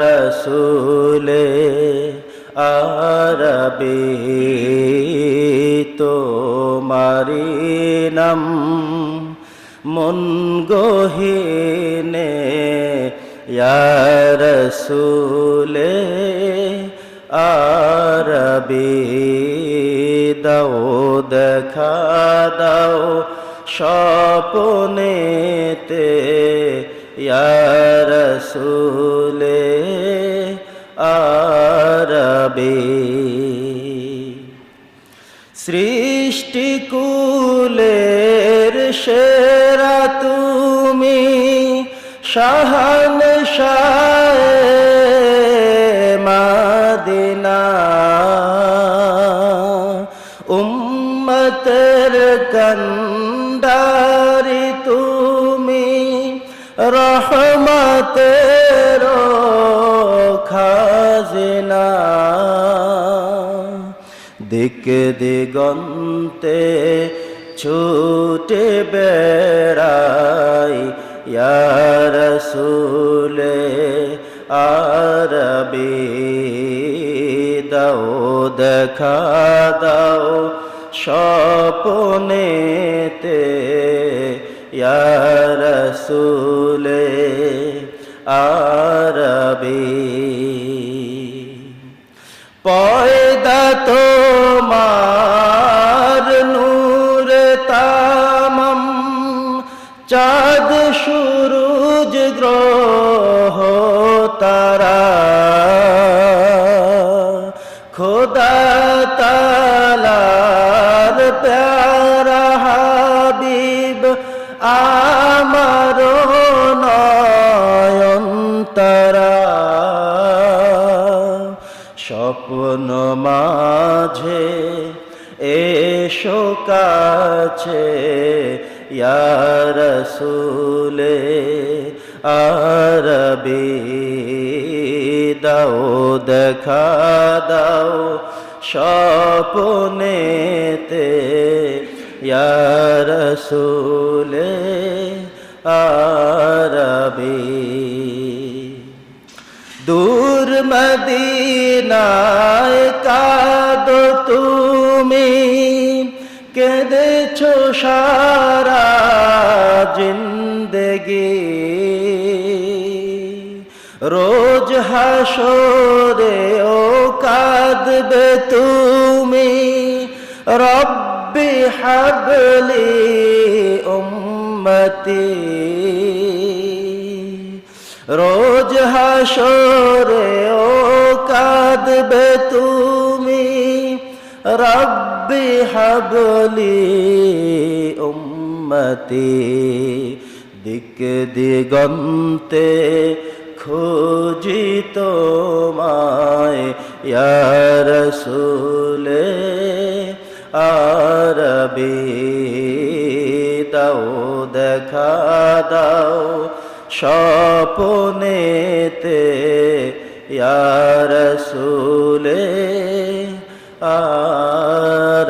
রসুলে আরবি তোমারি নাম মন গহিনে রসুলে আরবি দাও দেখা দাও স্বপনেতে রসুলে আরবি সৃষ্টিকুলের সেরা তুমি শাহান মাদিনা উম্মতের কন্ডারি তুমি রহমতের খাজনা। দিক দিগন্তে ছুটে বেড়াই রসুলে আরবি দাও দেখা দাও স্বপনেতে রসুলে আরবি তালার প্যারা হাবিব আমার নয়ন তারা স্বপ্ন মাঝে এসো কাছে রসুলে আরবি দাও দেখা দাও স্বপনেতে। রসুলে আরবি। দূর মদিনায় কাদো তুমি কেঁদেছ সারা জিন্দগি। রোজ হাসরে ও কাঁদবে তুমি। রব্বি হাবলি উম্মতি। রোজ হাসরে ও কাঁদবে তুমি। রব্বি হাবলি উম্মতি। দিক দিগন্তে খুঁজি তোমায় রসুলে আরবি দাও দেখা দাও স্বপনেতে রসুলে আরবি